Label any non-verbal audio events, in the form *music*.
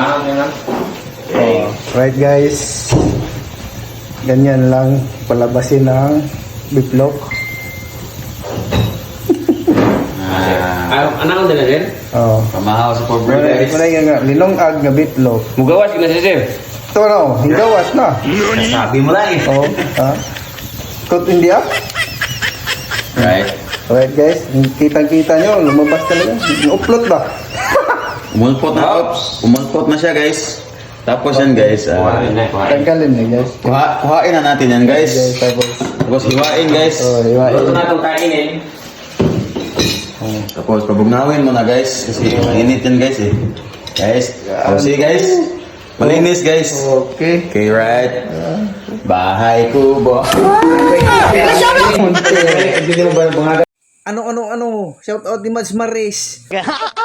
Na. Oh, right guys. Ganyan lang palabasin ang biplok. Ah, Ah, anak ko na din. Oh. pamahaw sa pobre Wala guys. wala nga linongag nga biplok. Mugawas ka na siya, sir. Ito no, higawas na. Sabi mo lang eh. Oh, ha? Kut hindi ah. Right. Alright guys, kitang-kita nyo, lumabas talaga. Upload ba? Umulpot na. Oops. Umulpot na siya guys. Tapos yan guys. ah, Tanggalin na guys. kuha, kuhain na natin yan guys. Guys, tapos. Tapos hiwain guys. Oh, Ito iwain. na itong kainin. Tapos pabugnawin mo na guys. Kasi mainit yan guys eh. Guys. Oh, see guys. Malinis guys. Okay. Okay, right. Bahay kubo. *laughs* Ano, ano, ano? Shout out ni Mads Maris. *laughs*